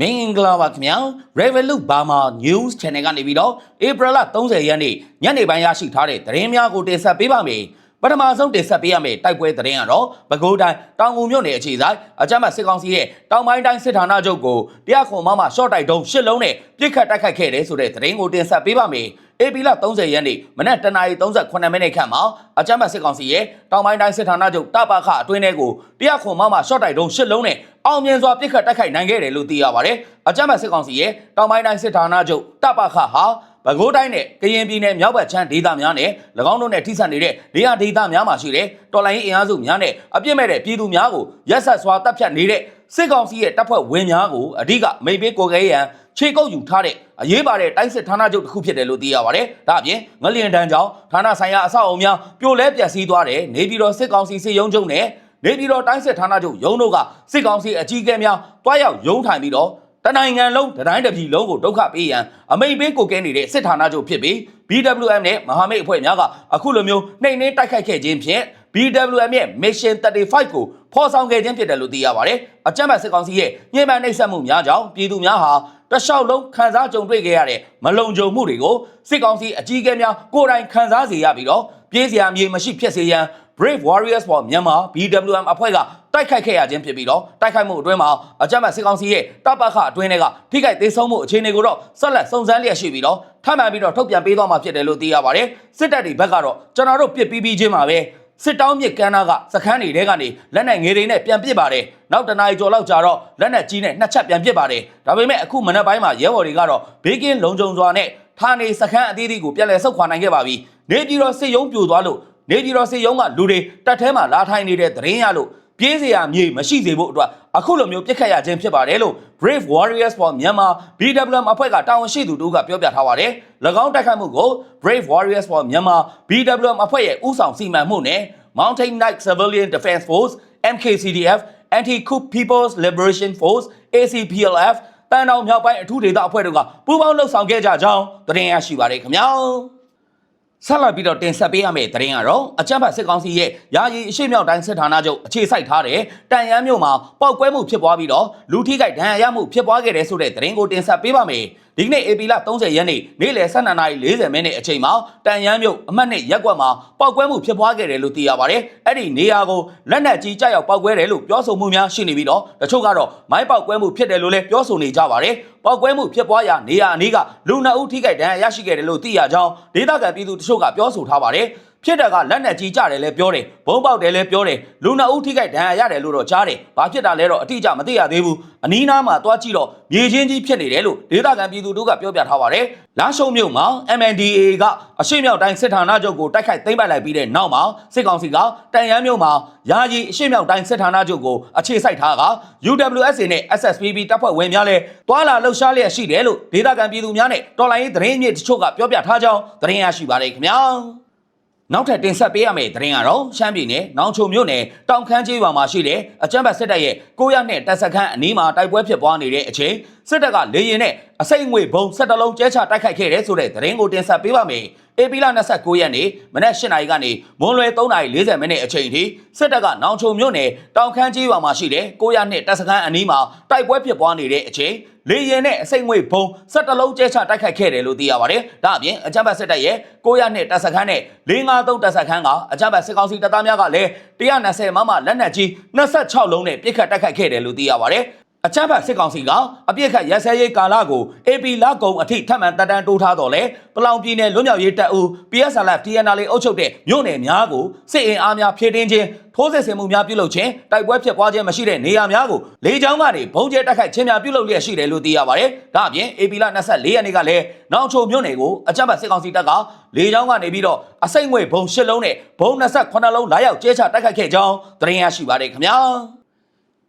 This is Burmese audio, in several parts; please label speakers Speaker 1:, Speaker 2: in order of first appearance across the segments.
Speaker 1: မင်္ဂလာပါခင်ဗျာ Revolut Burma News Channel ကနေပြီးတော့ April 30ရက်နေ့ညနေပိုင်းရရှိထားတဲ့သတင်းများကိုတင်ဆက်ပေးပါမယ် ပထမဆုံးတင်ဆက်ပေးရမယ့်တိုက်ပွဲသတင်းကတော့ပဲခူးတိုင်းတောင်ငူမြို့နယ်အခြေဆိုင်အကြမ်းဖက်စစ်ကောင်စီရဲ့တောင်ပိုင်းတိုင်းစစ်ဌာနချုပ်ကိုတရားခွန်မမရှော့တိုက်တုံးရှစ်လုံးနဲ့ပြစ်ခတ်တိုက်ခိုက်ခဲ့တယ်ဆိုတဲ့သတင်းကိုတင်ဆက်ပေးပါမယ်ဧပြီလ30ရက်နေ့မနက်တနာရီ38မိနစ်ခန့်မှာအကြမ်းဖက်စစ်ကောင်စီရဲ့တောင်ပိုင်းတိုင်းစစ်ဌာနချုပ်တပခအတွင်းထဲကိုတရားခွန်မမရှော့တိုက်တုံးရှစ်လုံးနဲ့အောင်မြင်စွာပြစ်ခတ်တိုက်ခိုက်နိုင်ခဲ့တယ်လို့သိရပါတယ်အကြမ်းဖက်စစ်ကောင်စီရဲ့တောင်ပိုင်းတိုင်းစစ်ဌာနချုပ်တပခဟာ ပဲခူးတိုင်းနဲ့ကရင်ပြည်နယ်မြောက်ဘက်ချမ်းဒေသများနဲ့၎င်းတို့နဲ့ထိစပ်နေတဲ့နေရာဒေသများမှာရှိတဲ့တော်လိုင်းရေးအင်အားစုများနဲ့အပြစ်မဲ့တဲ့ပြည်သူများကိုရက်ဆက်စွာတပ်ဖြတ်နေတဲ့စစ်ကောင်စီရဲ့တပ်ဖွဲ့ဝင်များကိုအဓိကမိတ်ပေးကိုယ်ကဲရန်ခြေကုပ်ယူထားတဲ့အရေးပါတဲ့တိုင်းစစ်ဌာနချုပ်တစ်ခုဖြစ်တယ်လို့သိရပါတယ်။ဒါအပြင်ငလျင်တန်းကြောင့်ဌာနဆိုင်ရာအဆောက်အအုံများပြိုလဲပျက်စီးသွားတဲ့နေပြည်တော်စစ်ကောင်စီစစ်ရုံးချုပ်နဲ့နေပြည်တော်တိုင်းစစ်ဌာနချုပ်ရုံးတို့ကစစ်ကောင်စီအကြီးအကဲများတွားရောက်ရုံးထိုင်ပြီးတော့ တနိုင်ငံလုံးတတိုင်းတစ်ပြည်လုံးကိုဒုက္ခပေးရန်အမိန်ပေးကိုကဲနေတဲ့စစ်ဌာနချုပ်ဖြစ်ပြီး BWM နဲ့မဟာမိတ်အဖွဲ့များကအခုလိုမျိုးနှိမ်နှင်းတိုက်ခိုက်ခဲ့ခြင်းဖြင့် BWM ရဲ့ Mission 35ကိုဖော်ဆောင်ခဲ့ခြင်းဖြစ်တယ်လို့သိရပါတယ်။အကြမ်းဖက်စစ်ကောင်စီရဲ့ညှဉ်းပန်းနှိပ်စက်မှုများကြောင့်ပြည်သူများဟာတလျှောက်လုံးခံစားကြုံတွေ့ခဲ့ရတဲ့မလုံခြုံမှုတွေကိုစစ်ကောင်စီအကြီးအကဲများကိုယ်တိုင်ခံစားစေရပြီးတော့ပြေးစရာမြေမရှိဖြစ်စေရန် Brave Warriors for Myanmar BWM အဖွဲ့ကတိုက်ခိုက်ခဲ့ရခြင်းဖြစ်ပြီးတော့တိုက်ခိုက်မှုအတွင်းမှာအကြမ်းဖက်စစ်ကောင်စီရဲ့တပ်ပခအတွင်းတွေကထိခိုက်သေးဆုံးမှုအခြေအနေကိုတော့ဆက်လက်စုံစမ်းလျက်ရှိပြီးတော့ထပ်မံပြီးတော့ထုတ်ပြန်ပေးသွားမှာဖြစ်တယ်လို့သိရပါတယ်စစ်တပ်တွေဘက်ကတော့ကျွန်တော်တို့ပြစ်ပြီးပြီးချင်းပါပဲစစ်တောင်းမြစ်ကမ်းနားကစခန်းတွေထဲကနေလက်နက်ငယ်တွေနဲ့ပြန်ပစ်ပါတယ်နောက်တနားရီကျော်လောက်ကြာတော့လက်နက်ကြီးနဲ့နှစ်ချက်ပြန်ပစ်ပါတယ်ဒါပေမဲ့အခုမနက်ပိုင်းမှာရဲဘော်တွေကတော့ဘေးကင်းလုံခြုံစွာနဲ့ဌာနေစခန်းအသီးသီးကိုပြန်လည်ဆုတ်ခွာနိုင်ခဲ့ပါပြီနေပြည်တော်စစ်ရုံးပြိုသွားလို့ နေပြည်တော်စစ်ရုံးကလူတွေတက်ထဲမှာလာထိုင်နေတဲ့သတင်းရလို့ပြေးစရာမြေမရှိစေဖို့အတွက်အခုလိုမျိုးပြစ်ခတ်ရခြင်းဖြစ်ပါတယ်လို့ Brave Warriors for Myanmar BWM အဖွဲ့ကတာဝန်ရှိသူတို့ကပြောပြထားပါတယ်။၎င်းတိုက်ခိုက်မှုကို Brave Warriors for Myanmar BWM အဖွဲ့ရဲ့ဦးဆောင်စီမံမှုနဲ့ Mountain Knight Civilian Defense Force MKCDF Anti-Coup People's Liberation Force ACPLF တန်တောင်မြောက်ပိုင်းအထူးဒေသအဖွဲ့တို့ကပူးပေါင်းလှုပ်ဆောင်ခဲ့ကြကြောင်းသတင်းရရှိပါတယ်ခင်ဗျာ။ ဆက်လက်ပြီးတော့တင်ဆက်ပေးရမယ့်သတင်းကတော့အကြမ်းဖက်စစ်ကောင်စီရဲ့ယာယီအရှိမြောက်တိုင်းစစ်ဌာနချုပ်အခြေစိုက်ထားတဲ့တန်ရန်မြို့မှာပောက်ကွဲမှုဖြစ်ပွားပြီးတော့လူထိခိုက်ဒဏ်ရာရမှုဖြစ်ပွားခဲ့တဲ့ဆိုတဲ့သတင်းကိုတင်ဆက်ပေးပါမယ်။ဒီကနေ့ AP လ30ရက်နေ့နေ့လယ်12:40မိနစ်အချိန်မှာတန်ရန်မြို့အမှတ်နှစ်ရက်ကွက်မှာပောက်ကွဲမှုဖြစ်ပွားခဲ့တယ်လို့သိရပါတယ်။အဲ့ဒီနေရာကိုလက်နက်ကြီးကြောက်ပောက်ကွဲတယ်လို့ပြောဆိုမှုများရှိနေပြီးတော့တချို့ကတော့မိုင်းပောက်ကွဲမှုဖြစ်တယ်လို့လည်းပြောဆိုနေကြပါတယ်။ပောက်ကွဲမှုဖြစ်ပွားရာနေရာအနီးကလူနှစ်ဦးထိခိုက်ဒဏ်ရာရရှိခဲ့တယ်လို့သိရကြောင်းဒေသခံပြည်သူတချို့ကပြောဆိုထားပါတယ်။ ဖြစ်တဲ့ကလက်နက်ကြီးကြတယ်လဲပြောတယ်ဘုံပေါက်တယ်လဲပြောတယ်လူနှစ်ဦးထိခိုက်ဒဏ်ရာရတယ်လို့တော့ကြားတယ်ဘာဖြစ်တာလဲတော့အတိအကျမသိရသေးဘူးအနီးနားမှာတွားကြည့်တော့မြေချင်းကြီးဖြစ်နေတယ်လို့ဒေသခံပြည်သူတို့ကပြောပြထားပါတယ်လာရှုံမြို့မှာ MNDAA ကအရှိမြောက်တိုင်းစစ်ဌာနချုပ်ကိုတိုက်ခိုက်သိမ်းပိုက်လိုက်ပြီးတဲ့နောက်မှာစစ်ကောင်စီကတန်ရန်မြို့မှာယာယီအရှိမြောက်တိုင်းစစ်ဌာနချုပ်ကိုအခြေစိုက်ထားက UWSA နဲ့ SSPB တပ်ဖွဲ့ဝင်များလဲတွာလာလှုပ်ရှားလျက်ရှိတယ်လို့ဒေသခံပြည်သူများနဲ့တော်လိုင်းရေးသတင်းအမြစ်တချို့ကပြောပြထားကြောင်းသတင်းရရှိပါတယ်ခင်ဗျာ နောက်ထပ်တင်ဆက်ပေးရမယ့်သတင်းကတော့ရှမ်းပြည်နယ်နောင်ချုံမြို့နယ်တောင်ခမ်းကျေးရွာမှာရှိတဲ့အကြမ်းဖက်စစ်တပ်ရဲ့900နဲ့တပ်စခန်းအနီးမှာတိုက်ပွဲဖြစ်ပွားနေတဲ့အချိန်စစ်တပ်ကလေရင်နဲ့အစိမ့်ငွေဘုံ17လုံးကျဲချတိုက်ခိုက်ခဲ့တဲ့ဆိုတဲ့သတင်းကိုတင်ဆက်ပေးပါမယ်။ဧပြီလ29ရက်နေ့မနက်8နာရီကနေမွန်းလွယ်3:40မိနစ်အချိန်ထိစစ်တပ်ကနောင်ချုံမြို့နယ်တောင်ခမ်းကျေးရွာမှာရှိတဲ့900နဲ့တပ်စခန်းအနီးမှာတိုက်ပွဲဖြစ်ပွားနေတဲ့အချိန် လေရင်နဲ့အစိမ့်ငွေဘုံ17လုံးကျဲချတိုက်ခိုက်ခဲ့တယ်လို့သိရပါတယ်။ဒါအပြင်အကြမ်းဖက်စစ်တပ်ရဲ့900နဲ့တပ်စခန်းနဲ့553တပ်စခန်းကအကြမ်းဖက်စစ်ကောင်စီတပ်သားများကလည်း120မမလက်နက်ကြီး26လုံးနဲ့ပစ်ခတ်တိုက်ခိုက်ခဲ့တယ်လို့သိရပါတယ်။ အချမ်းဖတ်စစ်ကောင်စီကအပြစ်ခတ်ရက်စဲရေးကာလကို AP လကုံအထိထပ်မံတက်တန်းတိုးထားတော်လဲပလောင်ပြည်နယ်လွတ်မြောက်ရေးတပ်ဦး PSLF TNL အုပ်ချုပ်တဲ့မြို့နယ်များကိုစစ်အင်အားများဖြည့်တင်းခြင်းထိုးစစ်ဆင်မှုများပြုလုပ်ခြင်းတိုက်ပွဲဖြစ်ပွားခြင်းမရှိတဲ့နေရာများကိုလေကြောင်းကနေဘုံကျဲတိုက်ခိုက်ခြင်းများပြုလုပ်လျက်ရှိတယ်လို့သိရပါတယ်။ဒါအပြင် AP လ24ရက်နေ့ကလည်းနောင်ချိုမြို့နယ်ကိုအချမ်းဖတ်စစ်ကောင်စီတပ်ကလေကြောင်းကနေပြီးတော့အစိမ့်ငွေဘုံ၈လုံးနဲ့ဘုံ28လုံးလာရောက်ကျဲချတိုက်ခိုက်ခဲ့ကြောင်းသတင်းရရှိပါတယ်ခင်ဗျာ။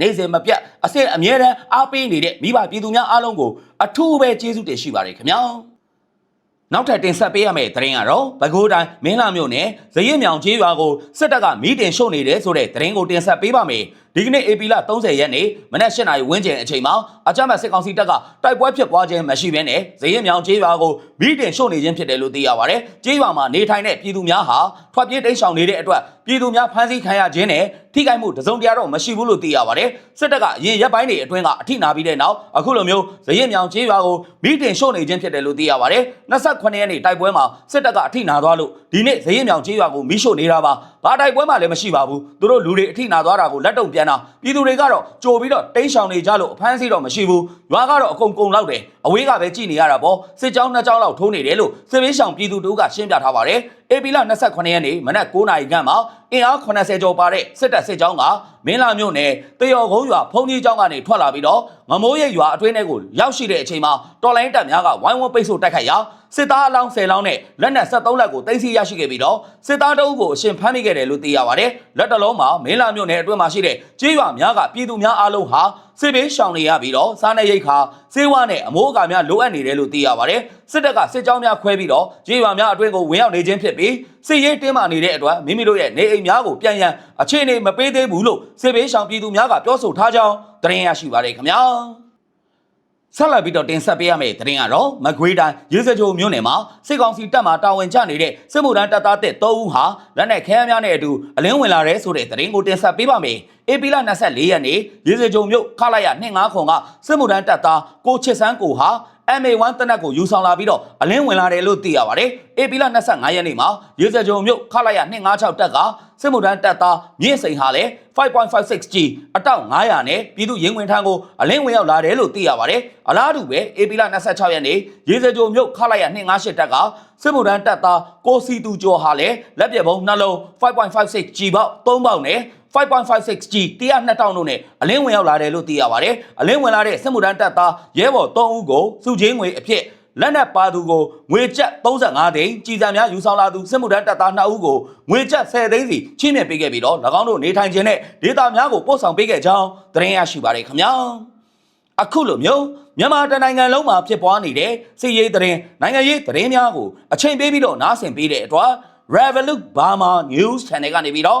Speaker 1: နေ့စဉ်မပြတ်အစစ်အမြဲတမ်းအားပေးနေတဲ့မိဘပြည်သူများအားလုံးကိုအထူးပဲကျေးဇူးတင်ရှိပါတယ်ခင်ဗျာနောက်ထပ်တင်ဆက်ပေးရမယ့်သတင်းကတော့ပဲခူးတိုင်းမင်းလာမြို့နယ်ဇရင်မြောင်ကျေးရွာကိုစစ်တပ်ကမီးတင်ရှို့နေတယ်ဆိုတဲ့သတင်းကိုတင်ဆက်ပေးပါမယ်။ ဒီကနေ့ AP လ30ရက်နေ့မနက်၈နာရီဝန်းကျင်အချိန်မှာအကြမ်းဖက်စစ်ကောင်စီတပ်ကတိုက်ပွဲဖြစ်ပွားခြင်းမရှိဘဲနဲ့ဇရင်မြောင်ကျေးရွာကိုမီးတင်ရှို့နေခြင်းဖြစ်တယ်လို့သိရပါတယ်။ကျေးရွာမှာနေထိုင်တဲ့ပြည်သူများဟာထွက်ပြေးတိမ်းရှောင်နေတဲ့အတွက်ပြည်သူများဖမ်းဆီးခံရခြင်းနဲ့ထိခိုက်မှုတစုံတရာတော့မရှိဘူးလို့သိရပါတယ်။စစ်တပ်ကအရင်ရက်ပိုင်းတွေအတွင်းကအထိနာပြီးတဲ့နောက်အခုလိုမျိုးဇရင်မြောင်ကျေးရွာကိုမီးတင်ရှို့နေခြင်းဖြစ်တယ်လို့သိရပါတယ်။28ရက်နေ့တိုက်ပွဲမှာစစ်တပ်ကအထိနာသွားလို့ဒီနေ့ဇရင်မြောင်ကျေးရွာကိုမီးရှို့နေတာပါ။ဘာတိုက်ပွဲမှလည်းမရှိပါဘူး။သူတို့လူတွေအထိနာသွားတာကိုလက်တုံပြန်တာပြည်သူတွေကတော့ကြိုပြီးတော့တိမ်းရှောင်နေကြလို့အဖမ်းဆီးတော့မရှိဘူး။ရွာကတော့အကုန်ကုန်လောက်တယ်။ အဝေးကပဲကြည်နေရတာပေါ့။စစ်ကြောင်းနှစ်ကြောင်းလောက်ထိုးနေတယ်လို့စစ်ဘေးရှောင်ပြည်သူတို့ကရှင်းပြထားပါတယ်။ AP လ28ရက်နေ့မနက်9:00နာရီခန့်မှာအင်အား80ကျော်ပါတဲ့စစ်တပ်စစ်ကြောင်းကမင်းလာမြို့နယ်တယော်ကုန်းရွာဖုန်ကြီးကျောင်းကနေထွက်လာပြီးတော့ငမိုးရိပ်ရွာအတွင်းထဲကိုရောက်ရှိတဲ့အချိန်မှာတော်လိုင်းတပ်များကဝိုင်းဝန်းပိတ်ဆို့တိုက်ခိုက်ရာစစ်သားအလောင်း10လောင်းနဲ့လက်နက်73လက်ကိုတင်စီရရှိခဲ့ပြီးတော့စစ်သားတအုပ်ကိုအရှင်ဖမ်းမိခဲ့တယ်လို့သိရပါတယ်။လက်တလုံးမှာမင်းလာမြို့နယ်အတွင်းမှာရှိတဲ့ကျေးရွာများကပြည်သူများအားလုံးဟာစစ်ဘေးရှောင်နေရပြီးတော့စားနေရိတ်ခါစေဝါနဲ့အမိုးအကာများလိုအပ်နေတယ်လို့သိရပါတယ်။စစ်တပ်ကစစ်ကြောင်းများခွဲပြီးတော့ကျေးရွာများအတွင်းကိုဝင်ရောက်နေခြင်းဖြစ်ပြီးစစ်ရေးတင်းမာနေတဲ့အတွက်မိမိတို့ရဲ့နေအိမ်များကိုပြန်ရန်အခြေအနေမပေးသေးဘူးလို့စစ်ဘေးရှောင်ပြည်သူများကပြောဆိုထားကြောင်းသတင်းရရှိပါတယ်ခင်ဗျာ။ ဆက်လက်ပြီးတော့တင်ဆက်ပေးရမယ့်သတင်းကတော့မကွေးတိုင်းရေစကြိုမြို့နယ်မှာစစ်ကောင်စီတပ်မှတာဝန်ကျနေတဲ့စစ်မှုထမ်းတပ်သားတဲ့၃ဦးဟာလက်နက်ခဲယမ်းများနဲ့အတူအလင်းဝင်လာတဲ့ဆိုတဲ့သတင်းကိုတင်ဆက်ပေးပါမယ်။ဧပြီလ24ရက်နေ့ရေစကြိုမြို့ခလာရ25ခွန်ကစစ်မှုထမ်းတပ်သားကိုချစ်စန်းကိုဟာ MA1 တနက်ကိုယူဆောင်လာပြီးတော့အလင်းဝင်လာတယ်လို့သိရပါတယ်။ AP လ25ရက်နေ့မှာရေစကြုံမြို့ခလာရ256တက်ကစစ်မှုထမ်းတပ်သားမြင့်စိန်ဟာလည်း 5.56G အတောက်900နဲ့ပြည်သူရင်ဝင်ထမ်းကိုအလင်းဝင်ရောက်လာတယ်လို့သိရပါတယ်။အလားတူပဲ AP လ26ရက်နေ့ရေစကြုံမြို့ခလာရ258တက်ကစစ်မှုထမ်းတပ်သားကိုစီတူကျော်ဟာလည်းလက်ပြပုံနှလုံး 5.56G ပေါက်3ပေါက်နဲ့ 5.56G တရား2000တို့နဲ့အလင်းဝင်ရောက်လာတယ်လို့သိရပါတယ်။အလင်းဝင်လာတဲ့စစ်မှုထမ်းတပ်သားရဲဘော်3ဦးကိုစုချင်းငွေအဖြစ်လက်နက်ပါသူကိုငွေကျပ်35သိန်းကြီးစံများယူဆောင်လာသူစစ်မှုထမ်းတပ်သား2ဦးကိုငွေကျပ်10သိန်းစီချင်းမြင့်ပေးခဲ့ပြီးတော့၎င်းတို့နေထိုင်ခြင်းနဲ့ဒေတာများကိုပို့ဆောင်ပေးခဲ့ကြောင်းသတင်းရရှိပါတယ်ခင်ဗျာ။အခုလိုမျိုးမြန်မာတနိုင်ငံလုံးမှာဖြစ်ပွားနေတဲ့စစ်ရေးသတင်းနိုင်ငံရေးသတင်းများကိုအချိန်ပေးပြီးတော့နားဆင်ပေးတဲ့အတွက် Revolut Burma News Channel ကနေပြီးတော့